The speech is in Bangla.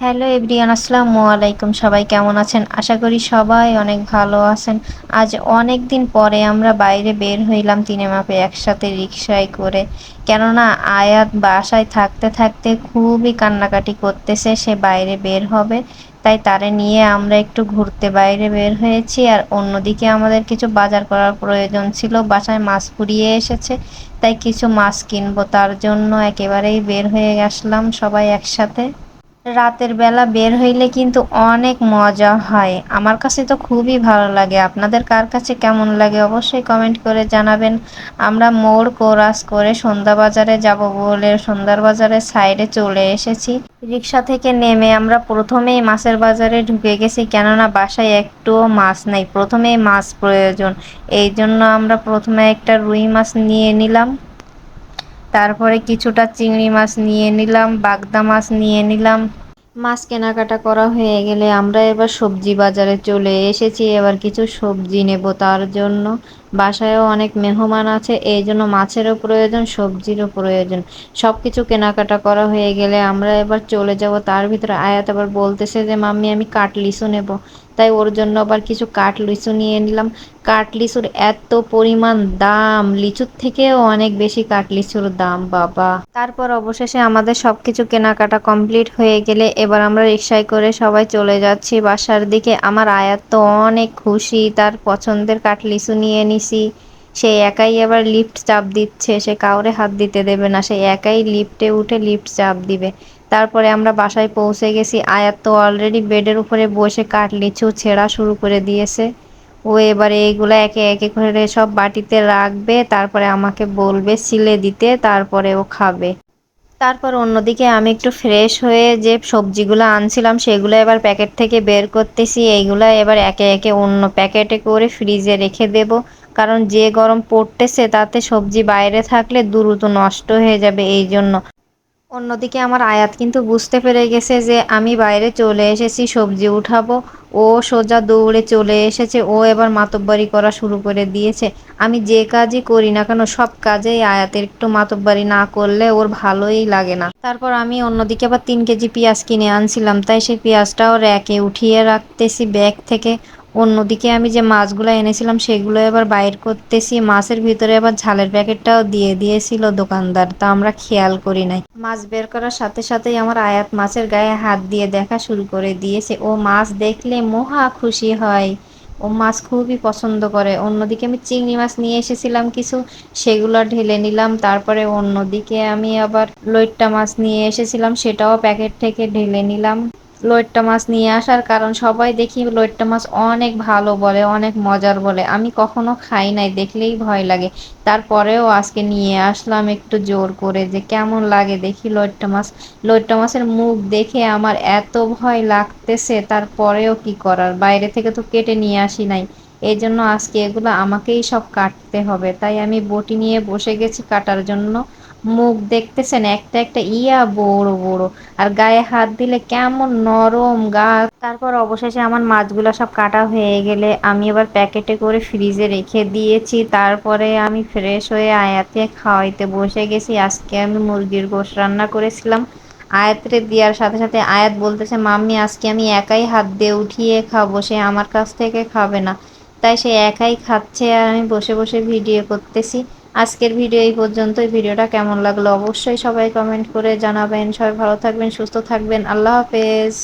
হ্যালো এভরিয়ান আসসালামু আলাইকুম। সবাই কেমন আছেন? আশা করি সবাই অনেক ভালো আছেন। আজ অনেক দিন পরে আমরা বাইরে বের হইলাম তিনে মাপে একসাথে রিক্সায় করে। কেননা আয়াত বাসায় থাকতে থাকতে খুবই কান্নাকাটি করতেছে, সে বাইরে বের হবে। তাই তারে নিয়ে আমরা একটু ঘুরতে বাইরে বের হয়েছি। আর অন্যদিকে আমাদের কিছু বাজার করার প্রয়োজন ছিল। বাসায় মাছ পুড়িয়ে এসেছে, তাই কিছু মাছ কিনবো তার জন্য একেবারেই বের হয়ে আসলাম সবাই একসাথে। রাতের বেলা বের হইলে কিন্তু অনেক মজা হয়। আমার কাছে তো খুবই ভালো লাগে। আপনাদের কার কাছে কেমন লাগে অবশ্যই কমেন্ট করে জানাবেন। আমরা মোড় কোরাস করে সন্ধ্যা বাজারে যাব বলে সন্ধ্যার বাজারের সাইডে চলে এসেছি। রিক্সা থেকে নেমে আমরা প্রথমেই মাছের বাজারে ঢুকে গেছি কেননা বাসায় একটুও মাছ নেই। প্রথমেই মাছ প্রয়োজন। এই জন্য আমরা প্রথমে একটা রুই মাছ নিয়ে নিলাম। তারপরে কিছুটা চিংড়ি মাছ নিয়ে নিলাম, বাগদা মাছ নিয়ে নিলাম। মাছ কেনাকাটা করা হয়ে গেলে আমরা এবার সবজি বাজারে চলে এসেছি। এবার কিছু সবজি নেব তার জন্য। বাসায়ও অনেক মেহমান আছে, এই জন্য মাছেরও প্রয়োজন, সবজিরও প্রয়োজন। সব কিছু কেনাকাটা করা হয়ে গেলে আমরা এবার চলে যাব। তার ভিতরে আয়াত আবার বলতেছে যে, মাম্মি, আমি কাটলিসও নেব। তাই ওর জন্য আবার কিছু কাঠ লিচু নিয়ে নিলাম। কাঠ লিচুর এত পরিমাণ দাম, লিচুর থেকেও অনেক বেশি কাঠ লিচুর দাম, বাবা। তারপর অবশেষে আমাদের সব কিছু কেনাকাটা কমপ্লিট হয়ে গেলে এবার আমরা রিক্সায় করে সবাই চলে যাচ্ছি বাসার দিকে। আমার আয়াত তো অনেক খুশি, তার পছন্দের কাঠ লিচু নিয়ে নিছি সে একাই আবার লিফট চাপ দিচ্ছে, সে কাউরে হাত দিতে দেবে না, সে একাই লিফটে উঠে লিফট চাপ দিবে। তারপরে আমরা বাসায় পৌঁছে গেছি, আয়াত তো অলরেডি বেডের উপরে বসে কাঠ, লিচু ছেঁড়া শুরু করে দিয়েছে। ও এবারে এইগুলো একে একে করে সব বাটিতে রাখবে, তারপরে আমাকে বলবে সিলে দিতে, তারপরে ও খাবে। তারপর অন্যদিকে আমি একটু ফ্রেশ হয়ে যে সবজিগুলো আনছিলাম, সেগুলো এবার প্যাকেট থেকে বের করতেছি। এইগুলো এবার একে একে অন্য প্যাকেটে করে ফ্রিজে রেখে দেব। কারণ যে গরম পড়তেছে তাতে সবজি বাইরে থাকলে দ্রুত নষ্ট হয়ে যাবে এই জন্য অন্যদিকে আমার আয়াত কিন্তু বুঝতে পেরে গেছে যে আমি বাইরে চলে এসেছি, সবজি উঠাবো, ও সোজা দৌড়ে চলে এসেছে, ও এবার মাতব্বারি করা শুরু করে দিয়েছে। আমি যে কাজই করি না কেন, সব কাজেই আয়াতের একটু মাতব্বারি না করলে ওর ভালোই লাগে না। তারপর আমি অন্যদিকে আবার তিন কেজি পেঁয়াজ কিনে আনছিলাম, তাই সেই পেঁয়াজটাও র্যাকে উঠিয়ে রাখতেছি ব্যাগ থেকে। অন্যদিকে আমি যে মাছগুলো এনেছিলাম, সেগুলো এবার বাইর করতেছি। মাছের ভিতরে আবার ঝালের প্যাকেটটাও দিয়ে দিয়েছিল দোকানদার, তা আমরা খেয়াল করি নাই। মাছ বের করার সাথে সাথেই আমার আয়াত মাছের গায়ে হাত দিয়ে দেখা শুরু করে দিয়েছে। ও মাছ দেখলে মহা খুশি হয়। ও মাছ খুবই পছন্দ করে। অন্যদিকে আমি চিংড়ি মাছ নিয়ে এসেছিলাম কিছু, সেগুলো ঢেলে নিলাম। তারপরে অন্যদিকে আমি আবার লইট্টা মাছ নিয়ে এসেছিলাম, সেটাও প্যাকেট থেকে ঢেলে নিলাম। লইট্টা মাছ নিয়ে আসার কারণ সবাই দেখি লইট্টা মাছ অনেক ভালো বলে, অনেক মজার বলে। আমি কখনো খাই নাই, দেখলেই ভয় লাগে। তারপরেও আজকে নিয়ে আসলাম একটু জোর করে যে কেমন লাগে দেখি লইট্টা মাছ। লইট্টা মাছের মুখ দেখে আমার এত ভয় লাগতেছে, তারপরেও কি করার? বাইরে থেকে তো কেটে নিয়ে আসি নাই। এই জন্য আজকে এগুলো আমাকেই সব কাটতে হবে। তাই আমি বটি নিয়ে বসে গেছি কাটার জন্য। মুখ দেখতেছেন, একটা একটা, ইয়া বড় বড়। আর গায়ে হাত দিলে কেমন নরম গা। তারপর অবশেষে আমার মাছগুলো সব কাটা হয়ে গেলে আমি এবার প্যাকেটে করে ফ্রিজে রেখে দিয়েছি। তারপরে আমি ফ্রেশ হয়ে আয়াতে খাওয়াইতে বসে গেছি। আজকে আমি মুরগির গোশ রান্না করেছিলাম। আয়াতরে দেওয়ার সাথে সাথে আয়াত বলতেছে, মাম্মি, আজকে আমি একাই হাত দিয়ে উঠিয়ে খাব, সে আমার কাছ থেকে খাবে না। তাই সে একাই খাচ্ছে আর আমি বসে বসে ভিডিও করতেছি। আজকের ভিডিও এই পর্যন্তই। ভিডিওটা কেমন লাগল অবশ্যই সবাই কমেন্ট করে জানাবেন। সবাই ভালো থাকবেন, সুস্থ থাকবেন। আল্লাহ হাফেজ।